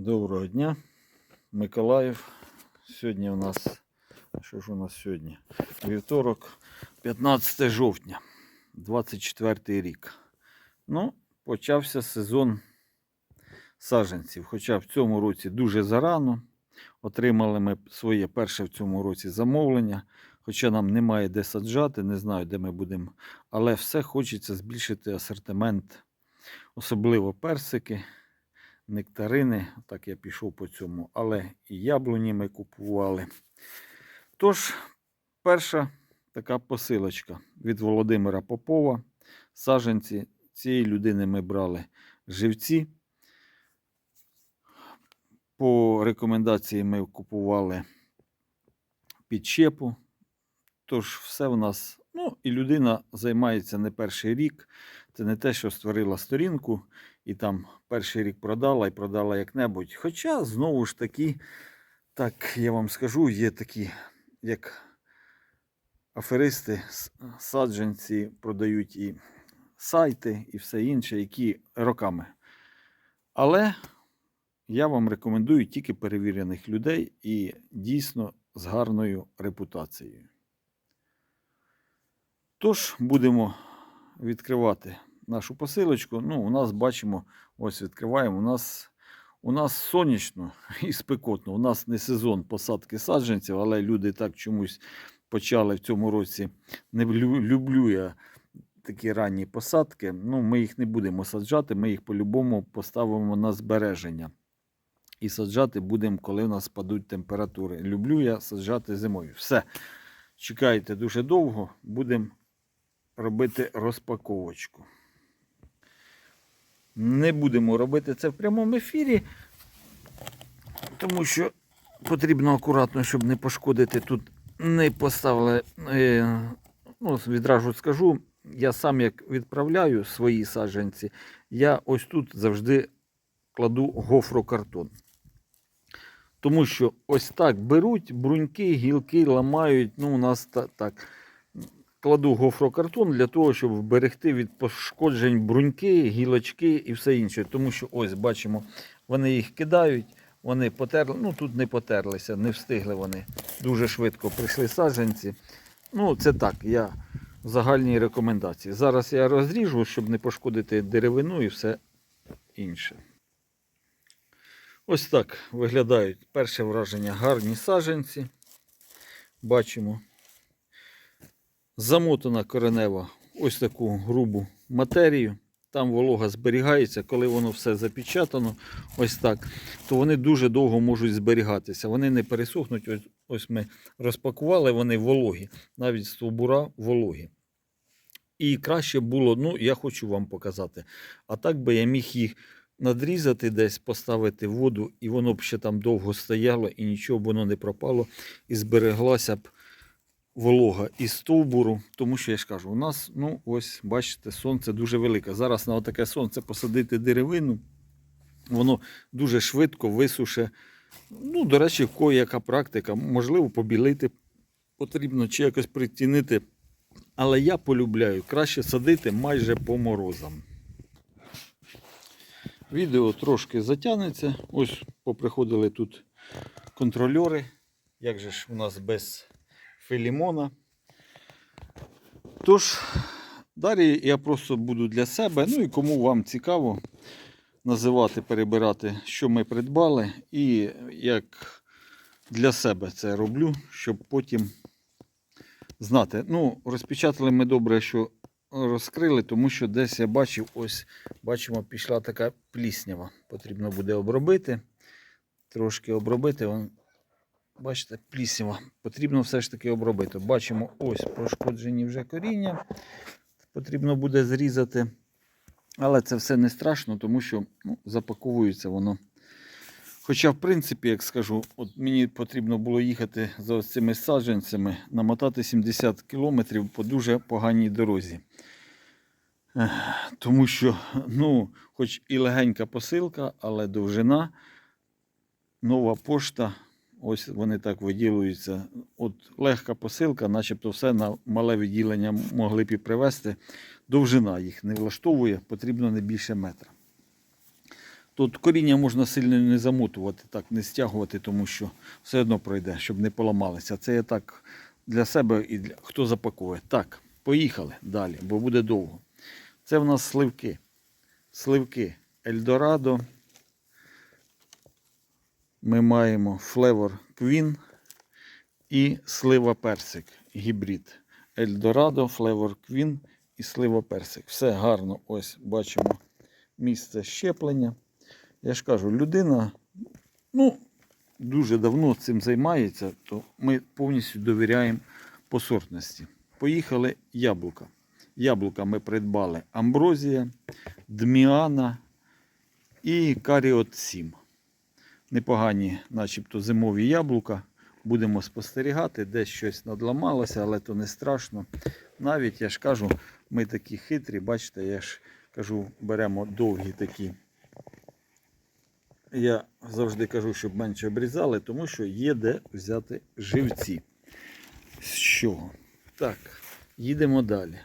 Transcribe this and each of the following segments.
Доброго дня, Миколаїв. Сьогодні у нас, що ж у нас сьогодні? Вівторок, 15 жовтня, 24 рік. Ну, почався сезон саджанців. Хоча в цьому році дуже зарано. Отримали ми своє перше в цьому році замовлення. Хоча нам немає де саджати, не знаю, де ми будемо. Але все хочеться збільшити асортимент, особливо персики нектарини. Так я пішов по цьому, але і яблуні ми купували. Тож, перша така посилочка від Володимира Попова. Саженці цієї людини ми брали живці. По рекомендації ми купували підщепу. Тож, все в нас. Ну, і людина займається не перший рік. Це не те, що створила сторінку і там перший рік продала і продала як-небудь. Хоча, знову ж таки, так я вам скажу, є такі, як аферисти, саджанці продають і сайти, і все інше, які роками. Але я вам рекомендую тільки перевірених людей і дійсно з гарною репутацією. Тож будемо відкривати нашу посилочку. Ну, у нас бачимо, ось відкриваємо. У нас, у нас сонячно і спекотно. У нас не сезон посадки саджанців, але люди так чомусь почали в цьому році. Не люблю я такі ранні посадки. Ну, ми їх не будемо саджати, ми їх по-любому поставимо на збереження. І саджати будемо, коли у нас спадуть температури. Люблю я саджати зимою. Все. Чекайте дуже довго, будемо робити розпаковочку. Не будемо робити це в прямому ефірі, тому що потрібно акуратно, щоб не пошкодити. Тут не поставили. Е, ну, відразу скажу, я сам як відправляю свої саджанці, я ось тут завжди кладу гофрокартон. Тому що ось так беруть бруньки, гілки ламають. Ну, у нас та, так. Кладу гофрокартон для того, щоб вберегти від пошкоджень бруньки, гілочки і все інше. Тому що ось бачимо, вони їх кидають, вони потерли. Ну тут не потерлися, не встигли вони. Дуже швидко прийшли саджанці. Ну, це так, я загальні рекомендації. Зараз я розріжу, щоб не пошкодити деревину і все інше. Ось так виглядають перше враження гарні саджанці. Бачимо. Замотана коренева ось таку грубу матерію. Там волога зберігається, коли воно все запечатано, ось так, то вони дуже довго можуть зберігатися. Вони не пересохнуть. Ось, ось ми розпакували, вони вологі, навіть стовбура вологі. І краще було, ну, я хочу вам показати. А так би я міг їх надрізати десь, поставити воду, і воно б ще там довго стояло, і нічого б воно не пропало, і збереглася б волога із стовбуру, тому що я ж кажу, у нас, ну ось, бачите, сонце дуже велике. Зараз на таке сонце посадити деревину, воно дуже швидко висуше. Ну, до речі, в кого яка практика, можливо, побілити потрібно чи якось притінити. Але я полюбляю краще садити майже по морозам. Відео трошки затягнеться. Ось поприходили тут контрольори. Як же ж у нас без Фелімона. Тож, далі я просто буду для себе, ну і кому вам цікаво називати, перебирати, що ми придбали, і як для себе це роблю, щоб потім знати. Ну, розпечатали ми добре, що розкрили, тому що десь я бачив, ось бачимо, пішла така пліснява. Потрібно буде обробити. Трошки обробити. Бачите, пліснява. Потрібно все ж таки обробити. Бачимо, ось пошкоджені вже коріння. Потрібно буде зрізати. Але це все не страшно, тому що ну, запаковується воно. Хоча, в принципі, як скажу, от мені потрібно було їхати за ось цими саджанцями, намотати 70 кілометрів по дуже поганій дорозі. Тому що, ну, хоч і легенька посилка, але довжина, нова пошта. Ось вони так виділюються. От легка посилка, начебто все на мале відділення могли б і привезти. Довжина їх не влаштовує, потрібно не більше метра. Тут коріння можна сильно не замотувати, так, не стягувати, тому що все одно пройде, щоб не поламалося. Це я так для себе і для хто запакує. Так, поїхали далі, бо буде довго. Це в нас сливки. Сливки Ельдорадо. Ми маємо Flavor Queen і слива персик гібрид. Ельдорадо, Flavor Queen і слива персик. Все гарно. Ось бачимо місце щеплення. Я ж кажу, людина ну, дуже давно цим займається, то ми повністю довіряємо по сортності. Поїхали яблука. Яблука ми придбали Амброзія, Дміана і Каріот 7. Непогані, начебто, зимові яблука. Будемо спостерігати, десь щось надламалося, але то не страшно. Навіть я ж кажу, ми такі хитрі, бачите, я ж кажу, беремо довгі такі. Я завжди кажу, щоб менше обрізали, тому що є де взяти живці. З чого? Так, їдемо далі.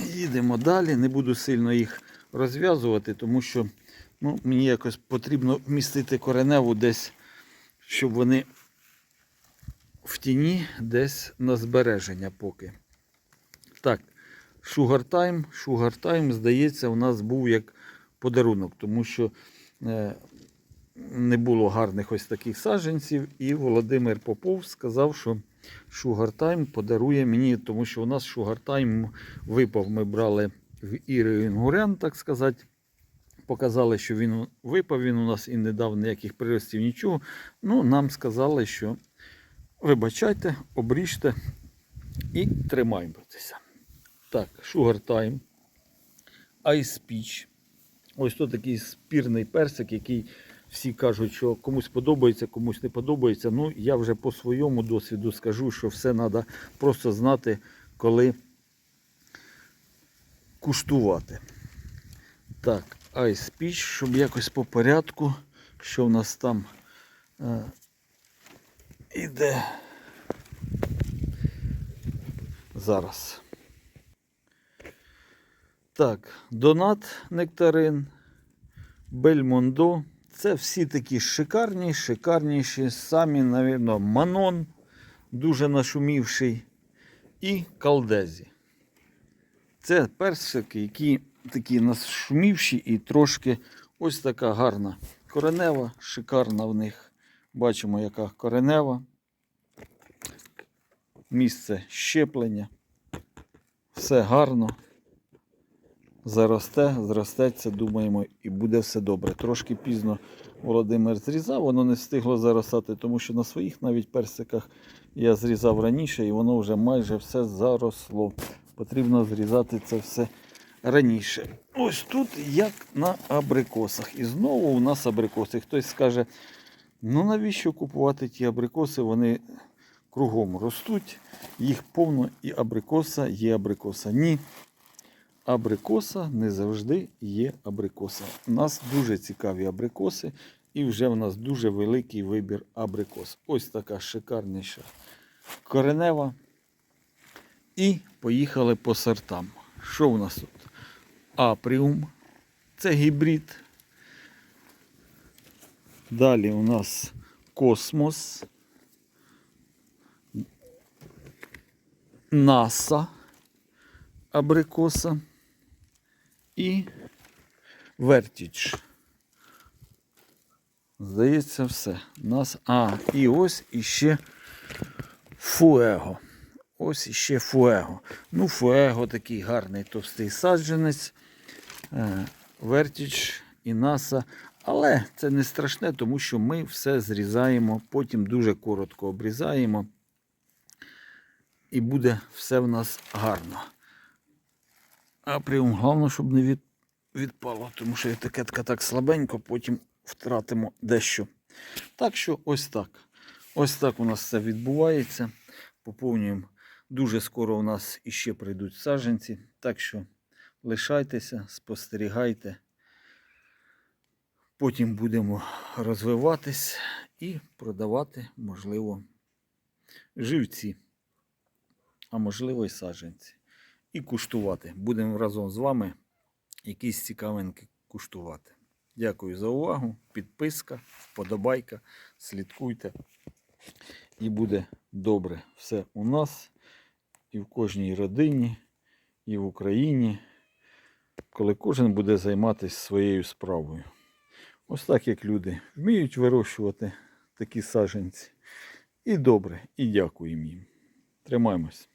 Їдемо далі, не буду сильно їх розв'язувати, тому що ну, мені якось потрібно вмістити кореневу десь, щоб вони в тіні десь на збереження поки. Так, Sugar Time. Sugar Time, здається, у нас був як подарунок, тому що е, не було гарних ось таких саджанців. І Володимир Попов сказав, що Sugar Time подарує мені, тому що у нас Sugar Time випав. Ми брали в Іри Інгурян, так сказати. Показали, що він випав, він у нас і не дав ніяких приростів, нічого. Ну, нам сказали, що вибачайте, обріжте і тримайтеся. Так, Sugar Time, Ice Peach. Ось тут такий спірний персик, який всі кажуть, що комусь подобається, комусь не подобається. Ну, я вже по своєму досвіду скажу, що все треба просто знати, коли куштувати. Так, Ice Peach, щоб якось по порядку, що в нас там е, іде. Зараз. Так, Донат Нектарин, Бельмондо. Це всі такі шикарні, шикарніші. Самі, навірно, Манон, дуже нашумівший. І Калдезі. Це персики, які такі нашумівші і трошки ось така гарна коренева, шикарна в них. Бачимо, яка коренева. Місце щеплення. Все гарно. Заросте, зростеться, думаємо, і буде все добре. Трошки пізно Володимир зрізав, воно не встигло заростати, тому що на своїх навіть персиках я зрізав раніше і воно вже майже все заросло. Потрібно зрізати це все раніше. Ось тут як на абрикосах. І знову у нас абрикоси. Хтось скаже, ну навіщо купувати ті абрикоси? Вони кругом ростуть, їх повно і абрикоса є абрикоса. Ні. Абрикоса не завжди є абрикоса. У нас дуже цікаві абрикоси, і вже в нас дуже великий вибір абрикос. Ось така шикарніша коренева. І поїхали по сортам. Що у нас тут? Апріум. Це гібрид. Далі у нас космос. НАСА абрикоса і Вертіч. Здається, все. Нас... А, і ось іще Фуего. Ось іще Фуего. Ну, Фуего такий гарний товстий саджанець. Е, Вертіч і НАСА. Але це не страшне, тому що ми все зрізаємо, потім дуже коротко обрізаємо. І буде все в нас гарно. А прям головне, щоб не від, відпало, тому що етикетка так слабенько, потім втратимо дещо. Так що ось так. Ось так у нас все відбувається. Поповнюємо. Дуже скоро у нас іще прийдуть саджанці. Так що лишайтеся, спостерігайте. Потім будемо розвиватись і продавати, можливо, живці, а можливо і саджанці і куштувати. Будемо разом з вами якісь цікавинки куштувати. Дякую за увагу. Підписка, вподобайка. Слідкуйте. І буде добре все у нас і в кожній родині, і в Україні, коли кожен буде займатися своєю справою. Ось так як люди вміють вирощувати такі саджанці. І добре, і дякуємо їм. Тримаємось.